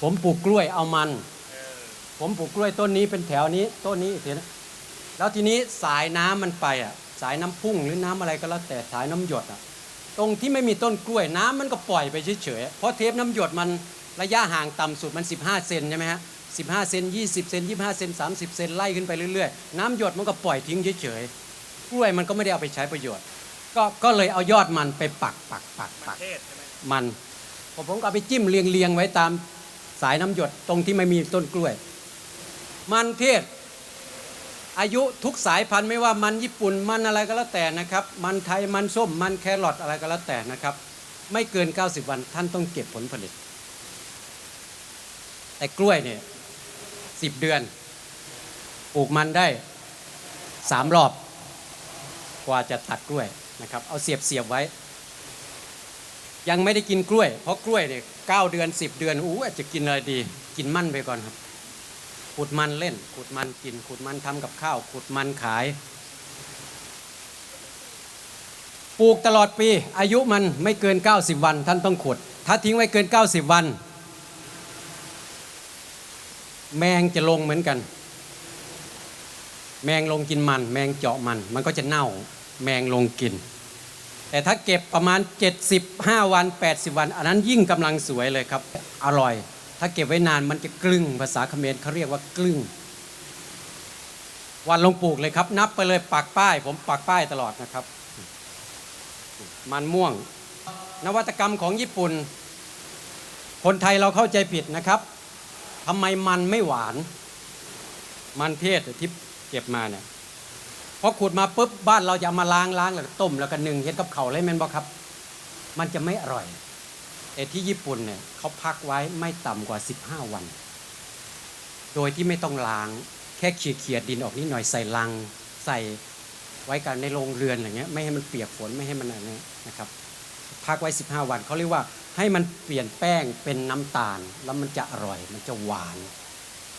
ผมปลูกกล้วยเอามัน ผมปลูกกล้วยต้นนี้เป็นแถวนี้ต้นนี้อีกทีนะแล้วทีนี้สายน้ำมันไปอะ สายน้ำพุ่งหรือน้ำอะไรก็แล้วแต่สายน้ำหยดอะ ตรงที่ไม่มีต้นกล้วยน้ำมันก็ปล่อยไปเฉยๆเพราะเทปน้ำหยดมันระยะห่างต่ำสุดมัน 15 เซนใช่ไหมฮะ15เซน20เซน25เซน30เซนไล่ขึ้นไปเรื่อยๆ น้ำหยดมันก็ปล่อยทิ้งเฉยๆกล้วยมันก็ไม่ได้เอาไปใช้ประโยชน์ ก็ก็เลยเอายอดมันไปปักปักปักปักเทศใช่ไหมมันผมผมก็เอาไปจิ้มเรียงเรียงๆไว้ตามสายน้ำหยดตรงที่ไม่มีต้นกล้วย มันเทศ อายุทุกสายพันธุ์ไม่ว่ามันญี่ปุ่นมันอะไรก็แล้วแต่นะครับ มันไทยมันส้มมันแครอทอะไรก็แล้วแต่นะครับ ไม่เกิน 90 วันท่านต้องเก็บผลผลิต แต่กล้วยเนี่ยสิบเดือนปลูกมันได้สามรอบ กว่าจะตัดกล้วยนะครับ เอาเสียบเสียบไว้ ยังไม่ได้กินกล้วย เพราะกล้วยเนี่ยเก้าเดือนสิบเดือนอู้อาจจะกินอะไรดี กินมันไปก่อนครับขุดมันเล่นขุดมันกินขุดมันทำกับข้าวขุดมันขาย ปลูกตลอดปี อายุมันไม่เกิน 90 วัน ท่านต้องขุด ถ้าทิ้งไว้เกิน 90 วัน แมงจะลงเหมือนกัน แมงลงกินมัน แมงเจาะมัน มันก็จะเน่า แมงลงกิน แต่ถ้าเก็บประมาณ 75 วัน 80 วัน อันนั้นยิ่งกำลังสวยเลยครับ อร่อย ถ้าเก็บไว้นานมันจะกลึงภาษาเขมรเขาเรียกว่ากลึงวันลงปลูกเลยครับ นับไปเลยปักป้าย ผมปักป้ายตลอดนะครับ มันม่วง นวัตกรรมของญี่ปุ่น คนไทยเราเข้าใจผิดนะครับทำไมมันไม่หวาน มันเทศที่เก็บมาเนี่ย พอขุดมาปุ๊บบ้านเราจะเอามาล้างล้างแล้วต้มแล้วก็นึ่งเฮ็ดกับเขาเลยแม่นบ่ครับ มันจะไม่อร่อยแต่ที่ญี่ปุ่นเนี่ยเขาพักไว้ไม่ต่ำกว่า 15 วัน โดยที่ไม่ต้องล้าง แค่เขี่ยเขี่ยดินออกนิดหน่อยใส่ลัง ใส่ไว้กันในโรงเรือนอะไรเงี้ยไม่ให้มันเปียกฝนไม่ให้มันอะไรเงี้ยนะครับพักไว้ 15 วันเขาเรียกว่าให้มันเปลี่ยนแป้งเป็นน้ำตาล แล้วมันจะอร่อย มันจะหวาน